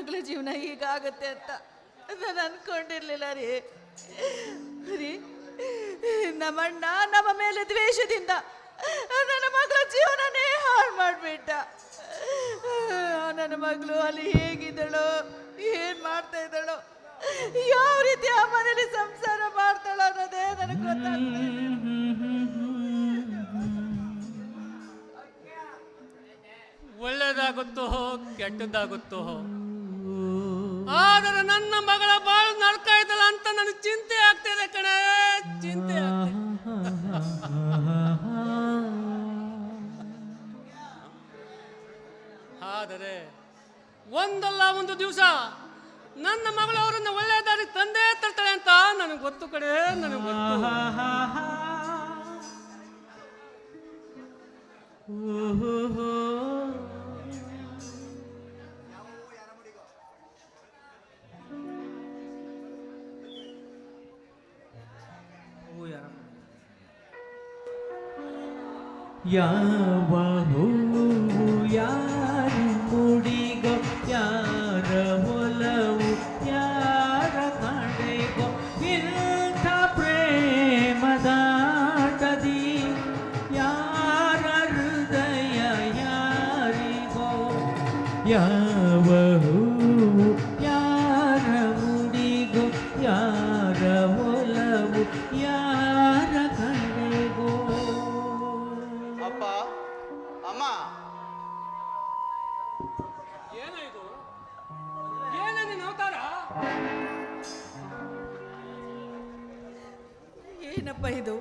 ಮಗಳ ಜೀವನ ಹೀಗಾಗುತ್ತೆ ಅಂತ ನಾನು ಅನ್ಕೊಂಡಿರ್ಲಿಲ್ಲ ರೀ. ರೀ. ನಮ್ಮಣ್ಣ ನಮ್ಮ ಮೇಲೆ ದ್ವೇಷದಿಂದ ನನ್ನ ಮಗಳ ಜೀವನನೇ ಹಾಳು ಮಾಡಿಬಿಟ್ಟ. ನನ್ನ ಮಗಳು ಅಲ್ಲಿ ಹೇಗಿದ್ದಳು, ಏನ್ ಮಾಡ್ತಾ ಇದ್ದಳು, ಯಾವ ರೀತಿ ಆ ಮನೇಲಿ ಸಂಸಾರ ಮಾಡ್ತಾಳೋ ಅನ್ನೋದೇ ನನಗೆ ಗೊತ್ತಾಗ. ಒಳ್ಳೇದಾಗುತ್ತೋ ಕೆಟ್ಟದ್ದಾಗುತ್ತೋ ಆದರೆ ನನ್ನ ಮಗಳ ಬಾಳು ನಡ್ಕ ಇದ್ದಲ್ಲ ಅಂತ ನನಗೆ ಚಿಂತೆ ಆಗ್ತಿದೆ ಕಣೆ, ಚಿಂತೆ ಆದರೆ ಒಂದಲ್ಲ ಒಂದು ದಿವಸ ನನ್ನ ಮಗಳು ಅವರನ್ನ ಒಳ್ಳೆ ದಾರಿ ತಂದೆ ತರ್ತಾಳೆ ಅಂತ ನನಗೆ ಗೊತ್ತು ಕಡೆ ನನಗೆ ಗೊತ್ತು. ಹೂವು ಯಾರ ಮುಡಿಗೋ ಯಾರ ಒಲವು ಯಾರ ಕಡೆಗೋ ಇಂಥ ಪ್ರೇಮದಾಟದಿ ಯಾರ ಹೃದಯ ಯಾರಿಗೋ ಯಾವ ಹೂವು ಯಾರ ಮುಡಿಗೋ ಯಾರ ಒಲವು ಯಾರ ಏನಪ್ಪ ಇದು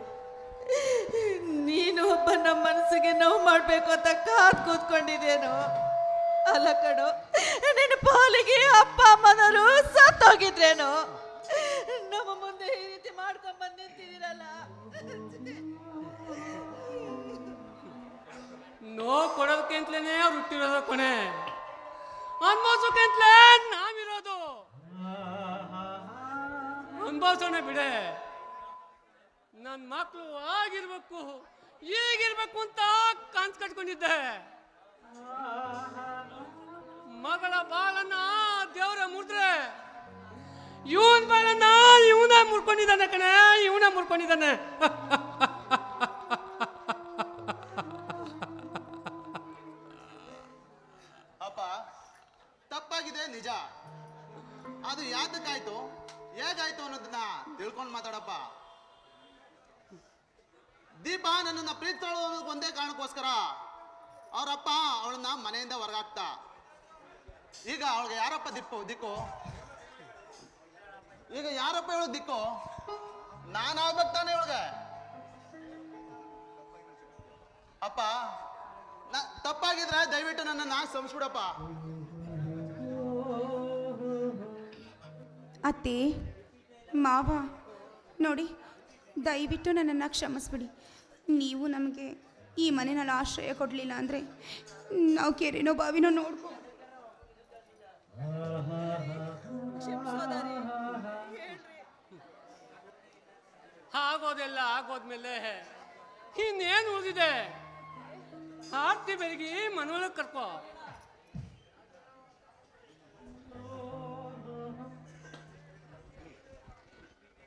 ನೀನು ಒಬ್ಬ ನಮ್ಮ ಮನಸ್ಸಿಗೆ ನೋವು ಮಾಡಬೇಕು ಅಂತ ಕಾದ್ ಕೂತ್ಕೊಂಡಿದ್ದೇನೋ ಅಲ್ಲ ಕಣೋ, ನಿನ್ನ ಪಾಲಿಗೆ ಅಪ್ಪ, ಅಮ್ಮನವರು ಸತ್ತೋಗಿದ್ರೇನೋ. ನಮ್ಮ ಮುಂದೆ ಈ ರೀತಿ ಮಾಡ್ಕೊಂಡ್ ಬಂದ್ ನಿಂತಿದ್ದೀರಲ್ಲ ನೋವು ಅವ್ರು ಹುಟ್ಟಿರೋದು ಕೊನೆ ಅನ್ಭವಿಸೋಕ್ಕಿಂತಲೇ ನಾವಿರೋದು. ಅನ್ಭವಿಸೋಣ ಬಿಡೆ. ನನ್ನ ಮಕ್ಕಳು ಆಗಿರ್ಬೇಕು, ಈಗಿರ್ಬೇಕು ಅಂತ ಕಾನ್ಸ್ ಕಟ್ಕೊಂಡಿದ್ದೆ. ಮಗಳ ಬಾಳನ್ನ ದೇವ್ರ ಮುರಿದ್ರೆ, ಇವನ್ ಬಾಳನ್ನ ಇವನ ಮುರ್ಕೊಂಡಿದ್ದಾನೆ ಕಣೆ, ಇವನ ಮುರ್ಕೊಂಡಿದ್ದಾನೆ. ಅಪ್ಪ, ತಪ್ಪಾಗಿದೆ ನಿಜ. ಅದು ಯಾತಕ್ಕಾಯ್ತು? ಹೇಗಾಯ್ತು ಅನ್ನೋದನ್ನ ತಿಳ್ಕೊಂಡು ಮಾತಾಡಪ್ಪ. ದೀಪ ನನ್ನನ್ನು ಪ್ರೀತಿಸೋಳು ಅನ್ನೋದಕ್ಕೆ ಒಂದೇ ಕಾರಣಕ್ಕೋಸ್ಕರ ಅವರಪ್ಪ ಅವಳನ್ನ ಮನೆಯಿಂದ ಹೊರಗಾಕ್ತ. ಈಗ ಅವಳಿಗೆ ಯಾರಪ್ಪ ದಿಕ್ಕು ದಿಕ್ಕು ಈಗ ಯಾರಪ್ಪ ಹೇಳೋದು ದಿಕ್ಕು ನಾನಾಗ್ಬೇಕು ತಾನೇ ಇವಳಿಗೆ ಅಪ್ಪ, ನಾ ತಪ್ಪಾಗಿದ್ರೆ ದಯವಿಟ್ಟು ನನ್ನ ನಾ ಸಂಸ್ಬಿಡಪ್ಪ. ಅತ್ತೆ, ಮಾವ, ನೋಡಿ ದಯವಿಟ್ಟು ನನ್ನನ್ನು ಕ್ಷಮಿಸ್ಬಿಡಿ. ನೀವು ನಮಗೆ ಈ ಮನೆಯಲ್ಲಿ ಆಶ್ರಯ ಕೊಡಲಿಲ್ಲ ಅಂದರೆ ನಾವು ಕೆರೆನೋ ಬಾವಿನೋ ನೋಡ್ಕೋ ಆಗೋದೆಲ್ಲ ಆಗೋದ್ಮೇಲೆ ಇನ್ನೇನು ಉಳಿದಿದೆ? ಆರ್ತಿ ಬೆಳಿಗ್ಗೆ ಮನವೊಳಗೆ ಕರ್ಕೋ.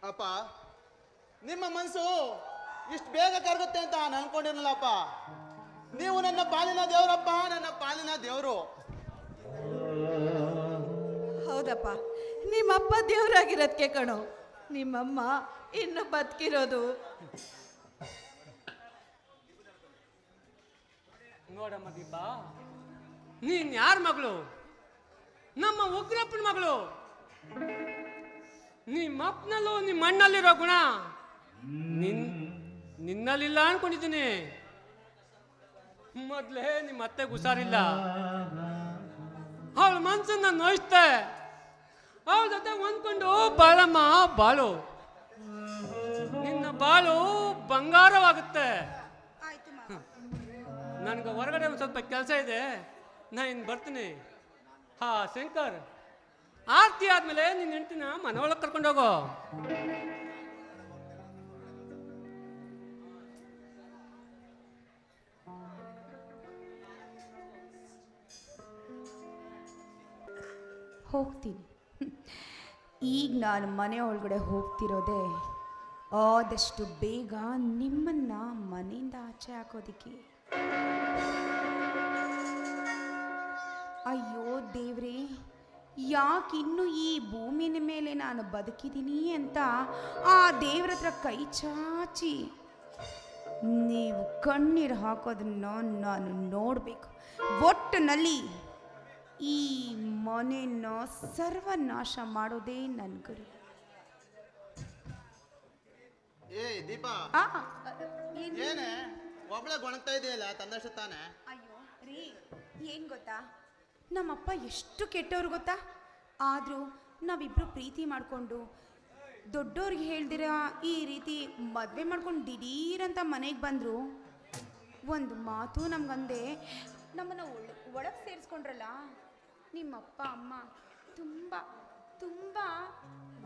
ಅಪ್ಪ ನಿಮ್ಮ ಮನಸ್ಸು ಇಷ್ಟು ಬೇಗ ಕರಗುತ್ತೆ ಅಂತ ನಾನು ಅನ್ಕೊಂಡಿರಲಿಲ್ಲಪ್ಪ. ನೀವು ನನ್ನ ಪಾಲಿನ ದೇವರಪ್ಪ ನನ್ನ ಪಾಲಿನ ದೇವರು. ಹೌದಪ್ಪ. ನಿಮ್ಮಪ್ಪ ದೇವರಾಗಿರೋದಕ್ಕೆ ಕಣೋ. ನಿಮ್ಮಮ್ಮ ಇನ್ನು ಬದುಕಿರೋದು. ನೋಡಮ್ಮ ದೀಪ ನೀನ್ ಯಾರ ಮಗಳು? ನಮ್ಮ ಉಗ್ರಪ್ಪನ ಮಗಳು. ನಿಮ್ಮಪ್ಪನಲ್ಲೂ ನಿಮ್ಮ ಅಣ್ಣಲ್ಲಿರೋ ಗುಣ. ನಿನ್ ನಿನ್ನಲ್ಲಿಲ್ಲ ಅನ್ಕೊಂಡಿದ್ದೀನಿ. ಮೊದ್ಲೇ ನಿಮ್ಮ ಅತ್ತೆ ಹುಷಾರಿಲ್ಲ. ಅವಳ ಮನ್ಸನ್ನ ನೋಯಿಸ್ತೆ ಅವಳ ಜೊತೆ ಹೊಂದ್ಕೊಂಡು ಬಾಳಮ್ಮ, ಬಾಳು. ನಿನ್ನ ಬಾಳು ಬಂಗಾರವಾಗುತ್ತೆ. ನನಗೆ ಹೊರಗಡೆ ಒಂದು ಸ್ವಲ್ಪ ಕೆಲಸ ಇದೆ. ನಾ ಇನ್ನು ಬರ್ತೀನಿ. ಹಾ, ಶಂಕರ್. ಆರ್ತಿ ಆದ್ಮೇಲೆ ನಿನ್ನ ಹೆಂಡ್ತೀನ ಮನೆ ಒಳಗೆ ಕರ್ಕೊಂಡೋಗೋ ಹೋಗ್ತೀನಿ. ಈಗ ನಾನು ಮನೆ ಒಳಗಡೆ ಹೋಗ್ತಿರೋದೆ ಆದಷ್ಟು ಬೇಗ ನಿಮ್ಮನ್ನ ಮನೆಯಿಂದ ಆಚೆ ಹಾಕೋದಿಕ್ಕೆ. ಅಯ್ಯೋ ದೇವ್ರಿ, ಯಾಕೆ ಇನ್ನು ಈ ಭೂಮಿನ ಮೇಲೆ ನಾನು ಬದುಕಿದ್ದೀನಿ ಅಂತ ಆ ದೇವ್ರ ಹತ್ರ ಕೈ ಚಾಚಿ? ನೀವು ಕಣ್ಣೀರು ಹಾಕೋದನ್ನ ನಾನು ನೋಡಬೇಕು. ಒಟ್ಟಿನಲ್ಲಿ ಈ ಮನೆನ ಸರ್ವನಾಶ ಮಾಡೋದೇ ನನ್ನ ಗುರಿ. ಏ ದೀಪ. ಆ, ಏನ್- ಏನೇ? ಒಬ್ಳೆ ಗೊಣಗ್ತಾ ಇದೆಯಲ್ಲ ತಂದಷ್ಟು ತಾನೆ ಅಯ್ಯೋ ರೀ ಏನು ಗೊತ್ತಾ? ನಮ್ಮಪ್ಪ ಎಷ್ಟು ಕೆಟ್ಟವ್ರು ಗೊತ್ತಾ? ಆದರೂ ನಾವಿಬ್ಬರು ಪ್ರೀತಿ ಮಾಡಿಕೊಂಡು ದೊಡ್ಡವ್ರಿಗೆ ಹೇಳ್ದಿರ ಈ ರೀತಿ ಮದುವೆ ಮಾಡ್ಕೊಂಡು ದಿಢೀರಂತ ಮನೆಗೆ ಬಂದರು ಒಂದು ಮಾತು ನಮ್ಗಂದೆ ನಮ್ಮನ್ನು ಒಳ ಒಳಗೆ ಸೇರಿಸ್ಕೊಂಡ್ರಲ್ಲ? ನಿಮ್ಮಪ್ಪ, ಅಮ್ಮ ತುಂಬ ತುಂಬ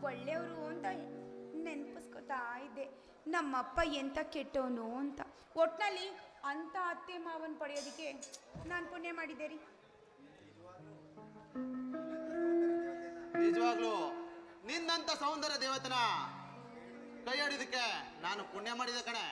ಒಳ್ಳೆಯವರು ಅಂತ ನೆನಪಿಸ್ಕೊತಾ ಇದ್ದೆ. ನಮ್ಮಪ್ಪ ಎಂಥ ಕೆಟ್ಟವನು ಅಂತ. ಒಟ್ಟಿನಲ್ಲಿ ಅಂಥ ಅತ್ತೆ ಮಾವನ ಪಡೆಯೋದಕ್ಕೆ ನಾನು ಪುಣ್ಯ ಮಾಡಿದ್ದೆ ರೀ. ನಿಜವಾಗ್ಲು, ನಿನ್ನಂತ ಸೌಂದರ್ಯ ದೇವತನ ಕೈ ಹಿಡಿದಕ್ಕೆ ನಾನು ಪುಣ್ಯ ಮಾಡಿದೆ ಕಣೆ.